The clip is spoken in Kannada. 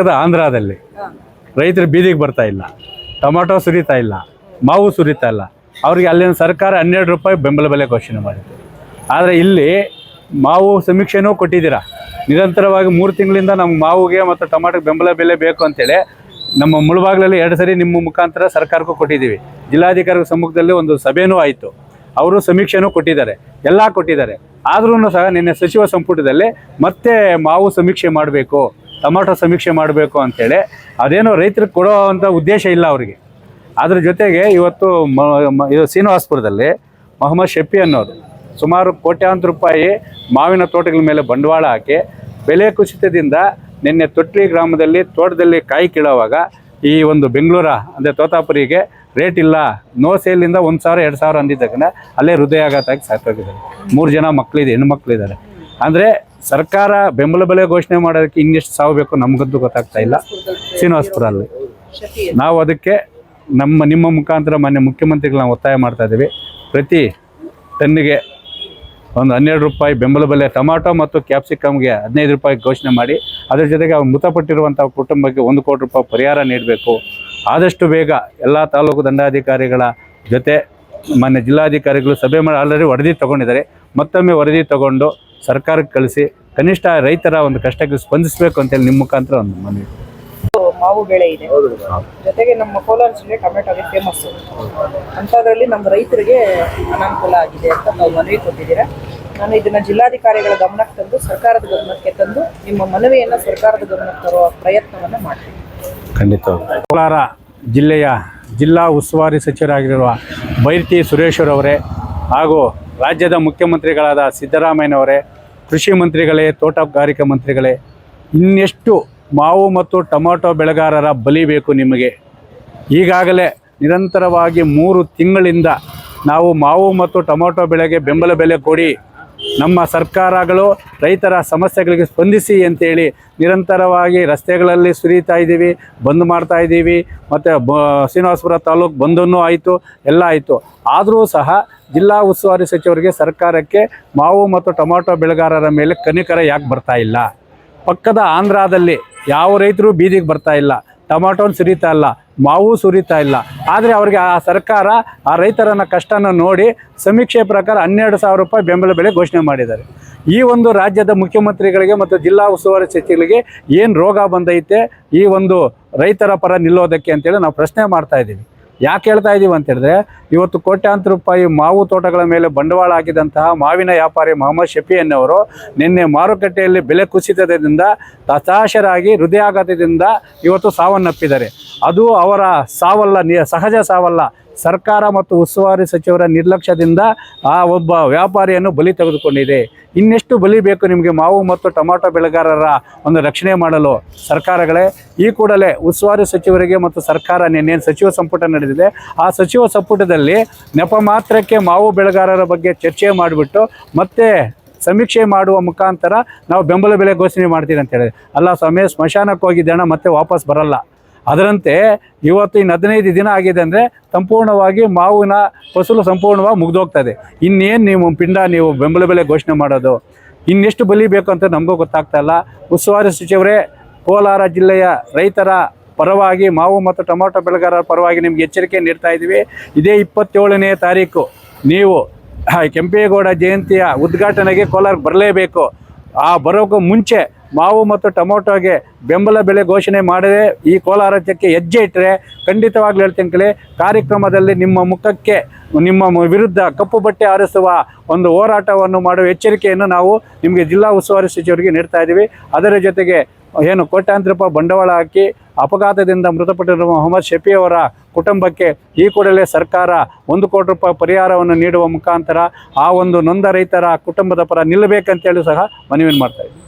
ಪಕ್ಕದ ಆಂಧ್ರದಲ್ಲಿ. ರೈತರು ಬೀದಿಗೆ ಬರ್ತಾ ಇಲ್ಲ. ಟೊಮಾಟೊ ಸುರಿತಾ ಇಲ್ಲ. ಮಾವು ಸುರಿತಾ ಇಲ್ಲ. ಅವ್ರಿಗೆ ಅಲ್ಲಿನ ಸರ್ಕಾರ ಹನ್ನೆರಡು ರೂಪಾಯಿ ಬೆಂಬಲ ಬೆಲೆ ಘೋಷಣೆ ಮಾಡಿತ್ತು. ಆದರೆ ಇಲ್ಲಿ ಮಾವು ಸಮೀಕ್ಷೆನೂ ಕೊಟ್ಟಿದ್ದೀರಾ? ನಿರಂತರವಾಗಿ ಮೂರು ತಿಂಗಳಿಂದ ನಮ್ಮ ಮಾವಿಗೆ ಮತ್ತು ಟೊಮಾಟೊಗೆ ಬೆಂಬಲ ಬೆಲೆ ಬೇಕು ಅಂತೇಳಿ ನಮ್ಮ ಮುಳುಬಾಗ್ಲಲ್ಲಿ ಎರಡು ಸರಿ ನಿಮ್ಮ ಮುಖಾಂತರ ಸರ್ಕಾರಕ್ಕೂ ಕೊಟ್ಟಿದ್ದೀವಿ. ಜಿಲ್ಲಾಧಿಕಾರಿ ಸಮ್ಮುಖದಲ್ಲಿ ಒಂದು ಸಭೆನೂ ಆಯಿತು. ಅವರು ಸಮೀಕ್ಷೆನೂ ಕೊಟ್ಟಿದ್ದಾರೆ. ಎಲ್ಲ ಕೊಟ್ಟಿದ್ದಾರೆ. ಆದ್ರೂ ಸಹ ನಿನ್ನೆ ಸಚಿವ ಸಂಪುಟದಲ್ಲಿ ಮತ್ತೆ ಮಾವು ಸಮೀಕ್ಷೆ ಮಾಡಬೇಕು. ಟೊಮಾಟೊ ಸಮೀಕ್ಷೆ ಮಾಡಬೇಕು ಅಂತೇಳಿ ಅದೇನೋ ರೈತರಿಗೆ ಕೊಡೋ ಅಂಥ ಉದ್ದೇಶ ಇಲ್ಲ ಅವರಿಗೆ. ಅದ್ರ ಜೊತೆಗೆ ಇವತ್ತು ಮ ಇದು ಶ್ರೀನಿವಾಸ್ಪುರದಲ್ಲಿ ಮೊಹಮ್ಮದ್ ಶಫಿ ಅನ್ನೋರು ಸುಮಾರು ಕೋಟ್ಯಾಂತರ ರೂಪಾಯಿ ಮಾವಿನ ತೋಟಗಳ ಮೇಲೆ ಬಂಡವಾಳ ಹಾಕಿ ಬೆಲೆ ಕುಸಿತದಿಂದ ನಿನ್ನೆ ತೊಟ್ಲಿ ಗ್ರಾಮದಲ್ಲಿ ತೋಟದಲ್ಲಿ ಕಾಯಿ ಕೀಳೋವಾಗ ಈ ಒಂದು ಬೆಂಗಳೂರ, ಅಂದರೆ ತೋತಾಪುರಿಗೆ ರೇಟ್ ಇಲ್ಲ. ನೋ ಸೇಲಿಂದ ಒಂದು ಸಾವಿರ, ಎರಡು ಸಾವಿರ ಅಂದಿದ್ದಕ್ಕನ ಅಲ್ಲೇ ಹೃದಯಾಘಾತ ಆಗಿ ಸಾಕೋಗಿದ್ದಾರೆ. ಮೂರು ಜನ ಮಕ್ಕಳಿದೆ ಹೆಣ್ಮಕ್ಳಿದ್ದಾರೆ ಅಂದರೆ ಸರ್ಕಾರ ಬೆಂಬಲ ಬೆಲೆ ಘೋಷಣೆ ಮಾಡೋದಕ್ಕೆ ಇನ್ನೆಷ್ಟು ಸಾವು ಬೇಕು ನಮಗಂತೂ ಗೊತ್ತಾಗ್ತಾ ಇಲ್ಲ. ಶ್ರೀನಿವಾಸಪುರ ಅಲ್ಲಿ ನಾವು ಅದಕ್ಕೆ ನಮ್ಮ, ನಿಮ್ಮ ಮುಖಾಂತರ ಮಾನ್ಯ ನಾವು ಒತ್ತಾಯ ಮಾಡ್ತಾ ಇದ್ದೀವಿ. ಪ್ರತಿ ಟನ್ನಿಗೆ ಒಂದು ಹನ್ನೆರಡು ರೂಪಾಯಿ ಬೆಂಬಲ ಬೆಲೆ ಟೊಮಾಟೊ ಮತ್ತು ಕ್ಯಾಪ್ಸಿಕಮ್ಗೆ ಹದಿನೈದು ರೂಪಾಯಿ ಘೋಷಣೆ ಮಾಡಿ, ಅದರ ಜೊತೆಗೆ ಅವ್ರು ಮೃತಪಟ್ಟಿರುವಂಥ ಕುಟುಂಬಕ್ಕೆ ಒಂದು ಕೋಟಿ ರೂಪಾಯಿ ಪರಿಹಾರ ನೀಡಬೇಕು. ಆದಷ್ಟು ಬೇಗ ಎಲ್ಲ ತಾಲೂಕು ದಂಡಾಧಿಕಾರಿಗಳ ಜೊತೆ ಮಾನ್ಯ ಜಿಲ್ಲಾಧಿಕಾರಿಗಳು ಸಭೆ ಮಾಡಿ, ಆಲ್ರೆಡಿ ವರದಿ ತಗೊಂಡಿದ್ದಾರೆ. ಮತ್ತೊಮ್ಮೆ ವರದಿ ತಗೊಂಡು ಸರ್ಕಾರಕ್ಕೆ ಕಳಿಸಿ ಕನಿಷ್ಠ ರೈತರ ಒಂದು ಕಷ್ಟಕ್ಕೆ ಸ್ಪಂದಿಸಬೇಕು ಅಂತೇಳಿ ನಿಮ್ಮ ಮುಖಾಂತರ ಒಂದು ಮನವಿ. ಮಾವು ಬೆಳೆ ಇದೆ. ಜೊತೆಗೆ ನಮ್ಮ ಕೋಲಾರ ಜಿಲ್ಲೆ ಟೊಮೆಟೊಗೆ ಫೇಮಸ್ ಅಂಥದ್ರಲ್ಲಿ ನಮ್ಮ ರೈತರಿಗೆ ಅನಾನುಕೂಲ ಆಗಿದೆ ಅಂತ ನಾವು ಮನವಿ ಕೊಟ್ಟಿದ್ದೀರಾ. ನಾನು ಇದನ್ನ ಜಿಲ್ಲಾಧಿಕಾರಿಗಳ ಗಮನಕ್ಕೆ ತಂದು ಸರ್ಕಾರದ ಗಮನಕ್ಕೆ ತಂದು ನಿಮ್ಮ ಮನವಿಯನ್ನು ಸರ್ಕಾರದ ಗಮನಕ್ಕೆ ತರುವ ಪ್ರಯತ್ನವನ್ನು ಮಾಡ್ತೀನಿ. ಖಂಡಿತ. ಕೋಲಾರ ಜಿಲ್ಲೆಯ ಜಿಲ್ಲಾ ಉಸ್ತುವಾರಿ ಸಚಿವರಾಗಿರುವ ಬೈರತಿ ಸುರೇಶ್ವರವರೇ ಹಾಗೂ ರಾಜ್ಯದ ಮುಖ್ಯಮಂತ್ರಿಗಳಾದ ಸಿದ್ದರಾಮಯ್ಯನವರೇ, ಕೃಷಿ ಮಂತ್ರಿಗಳೇ, ತೋಟಗಾರಿಕಾ ಮಂತ್ರಿಗಳೇ, ಇನ್ನೆಷ್ಟು ಮಾವು ಮತ್ತು ಟೊಮಾಟೊ ಬೆಳೆಗಾರರ ಬಲಿ ಬೇಕು ನಿಮಗೆ? ಈಗಾಗಲೇ ನಿರಂತರವಾಗಿ ಮೂರು ತಿಂಗಳಿಂದ ನಾವು ಮಾವು ಮತ್ತು ಟೊಮಾಟೊ ಬೆಳೆಗೆ ಬೆಂಬಲ ಬೆಲೆ ಕೊಡಿ ನಮ್ಮ ಸರ್ಕಾರಗಳು ರೈತರ ಸಮಸ್ಯೆಗಳಿಗೆ ಸ್ಪಂದಿಸಿ ಅಂತೇಳಿ ನಿರಂತರವಾಗಿ ರಸ್ತೆಗಳಲ್ಲಿ ಸುರಿತಾ ಇದ್ದೀವಿ, ಬಂದ್ ಮಾಡ್ತಾ ಇದ್ದೀವಿ, ಮತ್ತು ಬ, ಶ್ರೀನಿವಾಸಪುರ ತಾಲೂಕು ಬಂದನ್ನು ಆಯಿತು, ಎಲ್ಲ ಆಯಿತು. ಆದರೂ ಸಹ ಜಿಲ್ಲಾ ಉಸ್ತುವಾರಿ ಸಚಿವರಿಗೆ ಸರ್ಕಾರಕ್ಕೆ ಮಾವು ಮತ್ತು ಟೊಮಾಟೊ ಬೆಳೆಗಾರರ ಮೇಲೆ ಕನಿಕರ ಯಾಕೆ ಬರ್ತಾ ಇಲ್ಲ? ಪಕ್ಕದ ಆಂಧ್ರದಲ್ಲಿ ಯಾವ ರೈತರು ಬೀದಿಗೆ ಬರ್ತಾ ಇಲ್ಲ. ಟೊಮಾಟೋನ್ ಸುರಿತಾ ಇಲ್ಲ, ಮಾವು ಸುರಿತಾ ಇಲ್ಲ. ಆದರೆ ಅವ್ರಿಗೆ ಆ ಸರ್ಕಾರ ಆ ರೈತರನ್ನ ಕಷ್ಟನ ನೋಡಿ ಸಮೀಕ್ಷೆ ಪ್ರಕಾರ ಹನ್ನೆರಡು ಸಾವಿರ ರೂಪಾಯಿ ಬೆಂಬಲ ಬೆಲೆ ಘೋಷಣೆ ಮಾಡಿದ್ದಾರೆ. ಈ ಒಂದು ರಾಜ್ಯದ ಮುಖ್ಯಮಂತ್ರಿಗಳಿಗೆ ಮತ್ತು ಜಿಲ್ಲಾ ಉಸ್ತುವಾರಿ ಸಚಿವರಿಗೆ ಏನು ರೋಗ ಬಂದೈತೆ, ಈ ಒಂದು ರೈತರ ಪರ ನಿಲ್ಲೋದಕ್ಕೆ ಅಂತೇಳಿ ನಾವು ಪ್ರಶ್ನೆ ಮಾಡ್ತಾ ಇದ್ದೀವಿ. ಯಾಕೆ ಹೇಳ್ತಾ ಇದ್ದೀವಿ ಅಂತ ಹೇಳಿದ್ರೆ, ಇವತ್ತು ಕೋಟ್ಯಾಂತರ ರೂಪಾಯಿ ಮಾವು ತೋಟಗಳ ಮೇಲೆ ಬಂಡವಾಳ ಹಾಕಿದಂತಹ ಮಾವಿನ ವ್ಯಾಪಾರಿ ಮೊಹಮ್ಮದ್ ಶಫಿ ಎನ್ನುವರು ನಿನ್ನೆ ಮಾರುಕಟ್ಟೆಯಲ್ಲಿ ಬೆಲೆ ಕುಸಿತದಿಂದ ಹತಾಶರಾಗಿ ಹೃದಯಾಘಾತದಿಂದ ಇವತ್ತು ಸಾವನ್ನಪ್ಪಿದ್ದಾರೆ. ಅದು ಅವರ ಸಾವಲ್ಲ ಸಹಜ ಸಾವಲ್ಲ. ಸರ್ಕಾರ ಮತ್ತು ಉಸ್ತುವಾರಿ ಸಚಿವರ ನಿರ್ಲಕ್ಷ್ಯದಿಂದ ಆ ಒಬ್ಬ ವ್ಯಾಪಾರಿಯನ್ನು ಬಲಿ ತೆಗೆದುಕೊಂಡಿದೆ. ಇನ್ನೆಷ್ಟು ಬಲಿ ಬೇಕು ನಿಮಗೆ ಮಾವು ಮತ್ತು ಟೊಮಾಟೊ ಬೆಳೆಗಾರರ ಒಂದು ರಕ್ಷಣೆ ಮಾಡಲು? ಸರ್ಕಾರಗಳೇ, ಈ ಕೂಡಲೇ ಉಸ್ತುವಾರಿ ಸಚಿವರಿಗೆ ಮತ್ತು ಸರ್ಕಾರ ನಿನ್ನೇನು ಸಚಿವ ಸಂಪುಟ ನಡೆದಿದೆ. ಆ ಸಚಿವ ಸಂಪುಟದಲ್ಲಿ ನೆಪ ಮಾತ್ರಕ್ಕೆ ಮಾವು ಬೆಳೆಗಾರರ ಬಗ್ಗೆ ಚರ್ಚೆ ಮಾಡಿಬಿಟ್ಟು ಮತ್ತೆ ಸಮೀಕ್ಷೆ ಮಾಡುವ ಮುಖಾಂತರ ನಾವು ಬೆಂಬಲ ಬೆಲೆ ಘೋಷಣೆ ಮಾಡ್ತೀವಿ ಅಂತ ಹೇಳಿದೆ. ಅಲ್ಲ ಸ್ವಾಮಿ, ಸ್ಮಶಾನಕ್ಕೆ ಹೋಗಿದ್ದೆ ಮತ್ತೆ ವಾಪಸ್ ಬರಲ್ಲ. ಅದರಂತೆ ಇವತ್ತು ಇನ್ನು ಹದಿನೈದು ದಿನ ಆಗಿದೆ ಅಂದರೆ ಸಂಪೂರ್ಣವಾಗಿ ಮಾವಿನ ಫಸಲು ಸಂಪೂರ್ಣವಾಗಿ ಮುಗಿದೋಗ್ತದೆ. ಇನ್ನೇನು ನೀವು ಪಿಂಡ ನೀವು ಬೆಂಬಲ ಬೆಲೆ ಘೋಷಣೆ ಮಾಡೋದು? ಇನ್ನೆಷ್ಟು ಬಲಿ ಬೇಕು ಅಂತ ನಮಗೂ ಗೊತ್ತಾಗ್ತಾ ಇಲ್ಲ. ಉಸ್ತುವಾರಿ ಸಚಿವರೇ, ಕೋಲಾರ ಜಿಲ್ಲೆಯ ರೈತರ ಪರವಾಗಿ, ಮಾವು ಮತ್ತು ಟೊಮಾಟೊ ಬೆಳೆಗಾರರ ಪರವಾಗಿ ನಿಮ್ಗೆ ಎಚ್ಚರಿಕೆ ನೀಡ್ತಾ ಇದ್ದೀವಿ. ಇದೇ ಇಪ್ಪತ್ತೇಳನೇ ತಾರೀಕು ನೀವು ಕೆಂಪೇಗೌಡ ಜಯಂತಿಯ ಉದ್ಘಾಟನೆಗೆ ಕೋಲಾರಕ್ಕೆ ಬರಲೇಬೇಕು. ಆ ಬರೋಕ್ಕೂ ಮುಂಚೆ ಮಾವು ಮತ್ತು ಟೊಮೊಟೊಗೆ ಬೆಂಬಲ ಬೆಲೆ ಘೋಷಣೆ ಮಾಡದೆ ಈ ಕೋಲಾರ ರಾಜ್ಯಕ್ಕೆ ಹೆಜ್ಜೆ ಇಟ್ಟರೆ ಖಂಡಿತವಾಗ್ಲೂ ಹೇಳ್ತೀನಿ ಕಲಿ ಕಾರ್ಯಕ್ರಮದಲ್ಲಿ ನಿಮ್ಮ ಮುಖಕ್ಕೆ, ನಿಮ್ಮ ವಿರುದ್ಧ ಕಪ್ಪು ಬಟ್ಟೆ ಆರಿಸುವ ಒಂದು ಹೋರಾಟವನ್ನು ಮಾಡುವ ಎಚ್ಚರಿಕೆಯನ್ನು ನಾವು ನಿಮಗೆ ಜಿಲ್ಲಾ ಉಸ್ತುವಾರಿ ಸಚಿವರಿಗೆ ನೀಡ್ತಾ ಇದ್ದೀವಿ. ಅದರ ಜೊತೆಗೆ ಏನು ಕೋಟ್ಯಾಂತರ ರೂಪಾಯಿ ಬಂಡವಾಳ ಹಾಕಿ ಅಪಘಾತದಿಂದ ಮೃತಪಟ್ಟಿರುವ ಮೊಹಮ್ಮದ್ ಶಫಿ ಅವರ ಕುಟುಂಬಕ್ಕೆ ಈ ಕೂಡಲೇ ಸರ್ಕಾರ ಒಂದು ಕೋಟಿ ರೂಪಾಯಿ ಪರಿಹಾರವನ್ನು ನೀಡುವ ಮುಖಾಂತರ ಆ ಒಂದು ನೊಂದ ರೈತರ ಕುಟುಂಬದ ಪರ ನಿಲ್ಲಬೇಕಂತೇಳಿ ಸಹ ಮನವಿ ಮಾಡ್ತಾ